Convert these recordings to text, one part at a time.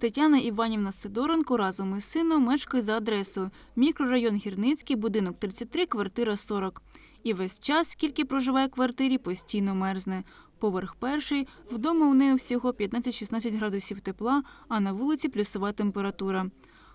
Тетяна Іванівна Сидоренко разом із сином мешкає за адресою мікрорайон Гірницький, будинок 33, квартира 40. І весь час, скільки проживає в квартирі, постійно мерзне. Поверх перший, вдома у неї всього 15-16 градусів тепла, а на вулиці плюсова температура.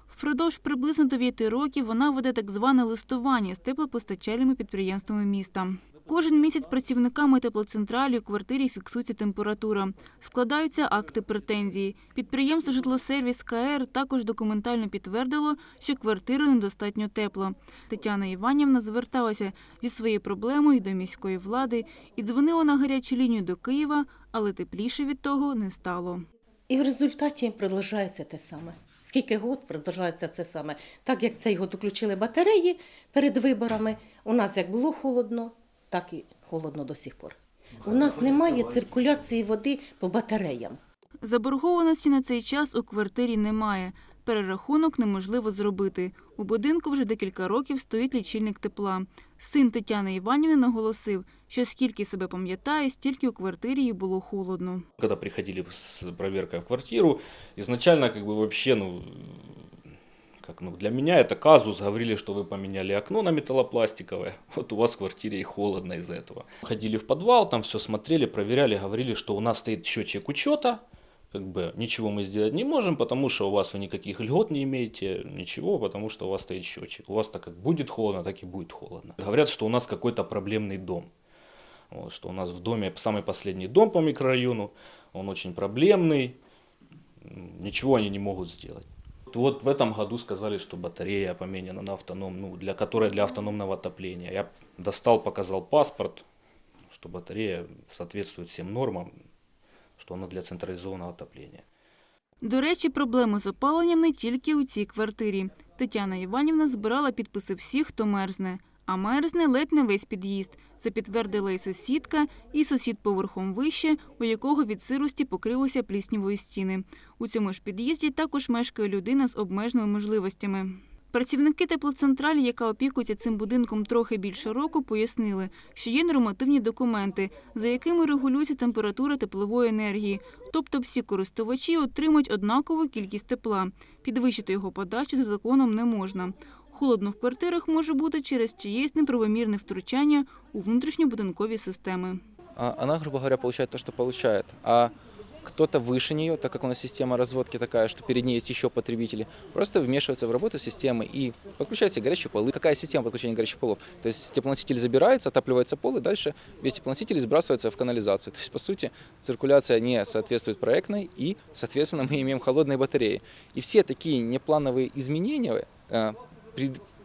Впродовж приблизно 9 років вона веде так зване листування з теплопостачальними підприємствами міста. Кожен місяць працівниками теплоцентралі у квартирі фіксується температура. Складаються акти претензії. Підприємство «Житлосервіс КР» також документально підтвердило, що квартира недостатньо тепла. Тетяна Іванівна зверталася зі своєю проблемою до міської влади і дзвонила на гарячу лінію до Києва, але тепліше від того не стало. І в результаті продовжується те саме. Скільки год продовжується це саме. Так як цей год включили батареї перед виборами, у нас як було холодно, так і холодно до сих пор. У нас немає циркуляції води по батареям. Заборгованості на цей час у квартирі немає. Перерахунок неможливо зробити. У будинку вже декілька років стоїть лічильник тепла. Син Тетяни Іванівни наголосив, що скільки себе пам'ятає, стільки у квартирі їй було холодно. Когда приходили с проверкой в квартиру, изначально как бы вообще, ну, как, ну, для меня это казус, говорили, что вы поменяли окно на металлопластиковое, вот у вас в квартире и холодно из-за этого. Ходили в подвал, там все смотрели, проверяли, говорили, что у нас стоит счетчик учета, как бы ничего мы сделать не можем, потому что у вас вы никаких льгот не имеете, ничего, потому что у вас стоит счетчик. У вас так как будет холодно, так и будет холодно. Говорят, что у нас какой-то проблемный дом. Вот, что у нас в доме самый последний дом по микрорайону, он очень проблемный, ничего они не могут сделать. Вот- в этом году сказали, что батарея поменена на автоном, ну, для которой для автономного отопления. Я достал, показал паспорт, что батарея соответствует всем нормам, что она для централизованного отопления. До речі, проблеми з опаленням не тільки у цій квартирі. Тетяна Іванівна збирала підписи всіх, хто мерзне. А мерзне ледь не весь під'їзд. Це підтвердила і сусідка, і сусід поверхом вище, у якого від сирості покрилися пліснявої стіни. У цьому ж під'їзді також мешкає людина з обмеженими можливостями. Працівники теплоцентралі, яка опікується цим будинком трохи більше року, пояснили, що є нормативні документи, за якими регулюється температура теплової енергії, тобто всі користувачі отримують однакову кількість тепла. Підвищити його подачу за законом не можна. Холодно в квартирах може бути через чиєсь неправомірне втручання у внутрішньобудинкові системи. а она, грубо говоря, получает то, что получает. А кто-то выше нее, так как у нас система разводки такая, что перед ней есть еще потребители, просто вмешивается в работу системы и подключаются горячие полы. Какая система подключения горячих полов? То есть теплоноситель забирается, отапливается пол, и дальше весь теплоноситель сбрасывается в канализацию. То есть, по сути, циркуляция не соответствует проектной, и, соответственно, мы имеем холодные батареи. И все такие неплановые изменения э, при-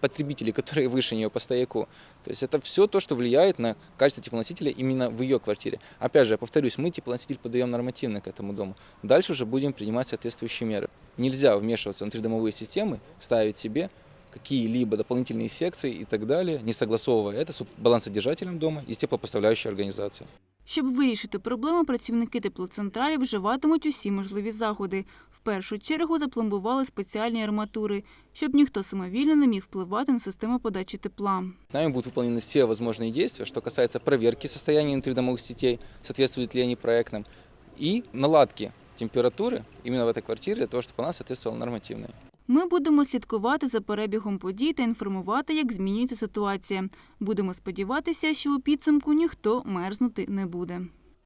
потребителей, которые выше нее по стояку, то есть это все то, что влияет на качество теплоносителя именно в ее квартире. Опять же, я повторюсь, мы теплоноситель подаем нормативно к этому дому. Дальше уже будем принимать соответствующие меры. Нельзя вмешиваться внутридомовые системы, ставить себе какие-либо дополнительные секции и так далее, не согласовывая это с балансодержателем дома и с теплопоставляющей организацией. Щоб вирішити проблему, працівники теплоцентралі вживатимуть усі можливі заходи. В першу чергу запломбували спеціальні арматури, щоб ніхто самовільно не міг впливати на систему подачі тепла. Нами будут выполнены все возможные действия, что касается проверки состояния внутридомовых сетей, соответствуют ли они проектным, и наладки температуры именно в этой квартире для того, чтобы она соответствовала нормативной. Ми будемо слідкувати за перебігом подій та інформувати, як змінюється ситуація. Будемо сподіватися, що у підсумку ніхто мерзнути не буде.